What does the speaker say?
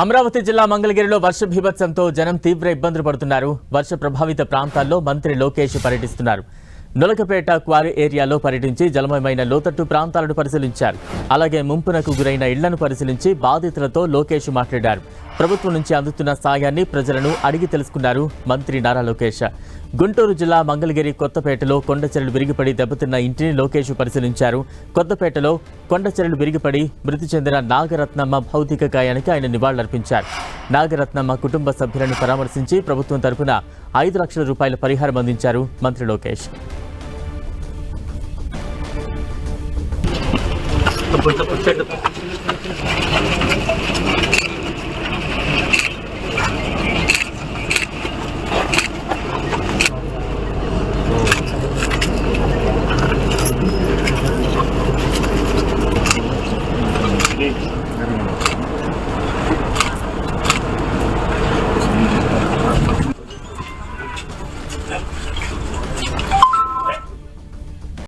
అమరావతి జిల్లా మంగళగిరిలో వర్ష బీభత్సంతో జనం తీవ్ర ఇబ్బందులు పడుతున్నారు. వర్ష ప్రభావిత ప్రాంతాల్లో మంత్రి లోకేష్ పర్యటిస్తున్నారు. నులకపేట క్వారీ ఏరియాలో పర్యటించి జలమయమైన లోతట్టు ప్రాంతాలను పరిశీలించారు. అలాగే ముంపునకు గురైన ఇళ్ళను పరిశీలించి బాధితులతో లోకేష్ మాట్లాడారు. ప్రభుత్వం నుంచి అందుతున్న సాయాన్ని ప్రజలను అడిగి తెలుసుకున్నారు మంత్రి నారా లోకేష్. గుంటూరు జిల్లా మంగళగిరి కొత్తపేటలో కొండచెరలు విరిగిపడి దెబ్బతిన్న ఇంటిని లోకేష్ పరిశీలించారు. కొత్తపేటలో కొండచెరలు విరిగిపడి మృతి చెందిన నాగరత్నమ్మ భౌతిక గాయానికి ఆయన నివాళులర్పించారు. నాగరత్నమ్మ కుటుంబ సభ్యులను పరామర్శించి ప్రభుత్వం తరపున ఐదు లక్షల రూపాయల పరిహారం అందించారు మంత్రి లోకేష్. Thank you.